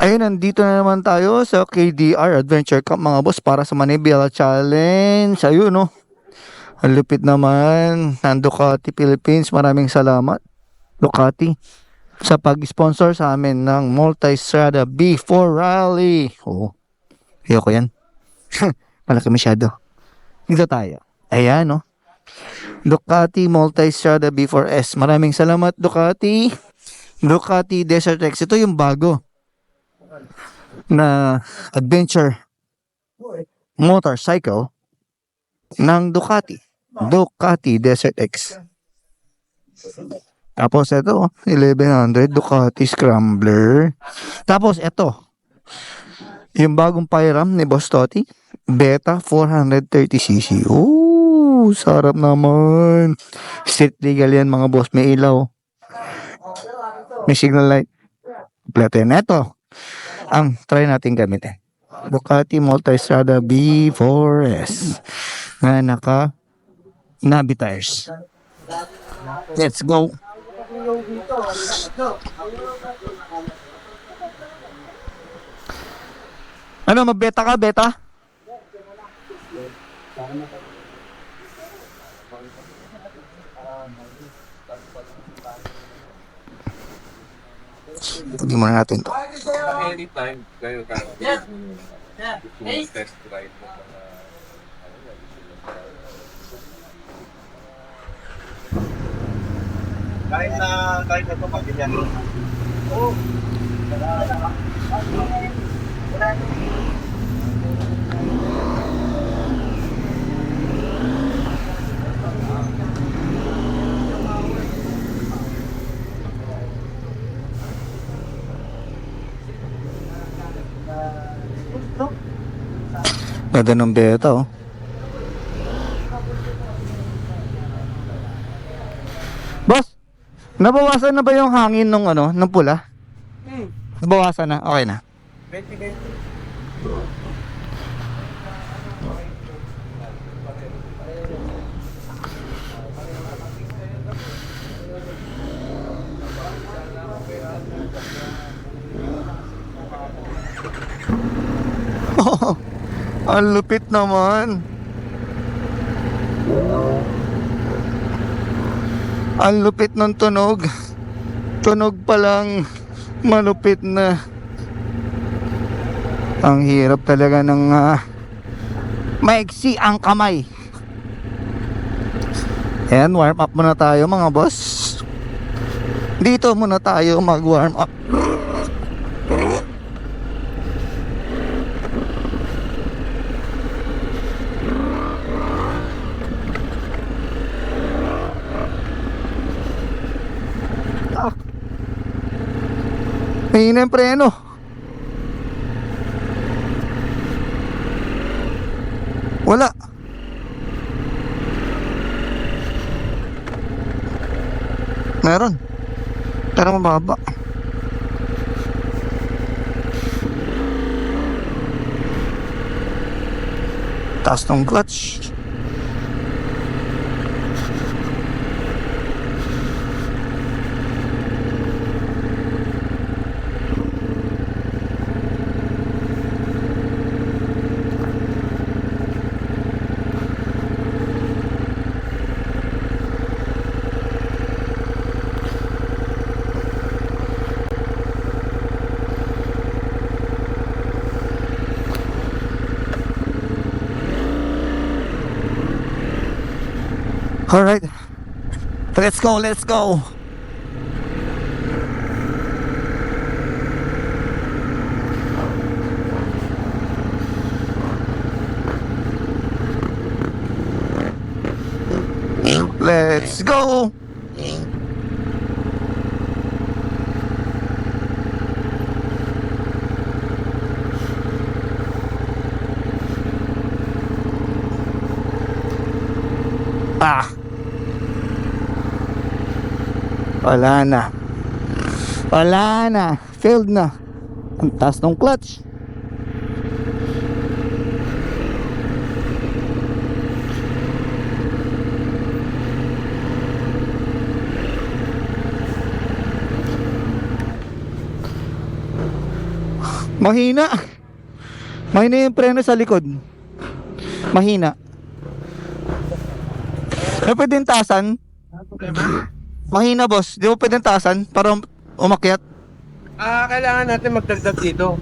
Ayun, nandito na naman tayo sa KDR Adventure Camp mga boss para sa Manibela Challenge. Ayun, no. Ang lupit naman ng Ducati Philippines. Maraming salamat, Ducati, sa pag-sponsor sa amin ng Multistrada B4 Rally. Oo. Ayoko yan. Malaki masyado. Dito tayo. Ayan, no. Ducati Multistrada B4S. Maraming salamat, Ducati. Ducati Desert X. Ito yung bago na adventure motorcycle ng Ducati. Ducati Desert X. Tapos ito, 1100 Ducati Scrambler. Tapos ito, yung bagong Pyram ni Boss Totti, Beta 430cc. Ooh, sarap naman. Street legal yan mga boss, may ilaw. May signal light. Kompleto yan. Ito, ang try natin gamitin. Ducati Multistrada B4S na naka Navi tires. Let's go. Ano, magbeta ka, beta? Pagin muna natin to. Anytime kayo ka. Gusto mo test drive ng mga ano yan, Kahit na kahit na ito pagkilyan. Ganda ng beta, oh. Boss, nabawasan na ba yung hangin nung ano, ng pula? Nabawasan na, okay na. 20 Ang lupit naman. Ang lupit ng tunog. Tunog pa lang malupit na. Ang hirap talaga ng ah, maiksi ang kamay. Ayan, warm up muna tayo mga boss. Dito muna tayo mag-warm up. Mahina yung preno. Wala. Meron. Pero mababa. Taas ng clutch. All right. Let's go, let's go. Let's go. Ah. Wala na. Wala na. Failed na. Ang taas ng clutch. Mahina. Mahina yung preno sa likod. Mahina. May pwedeng tasan? Mahina boss. Di mo pwedeng tasan para um- umakyat? Ah, kailangan natin magdagdag dito.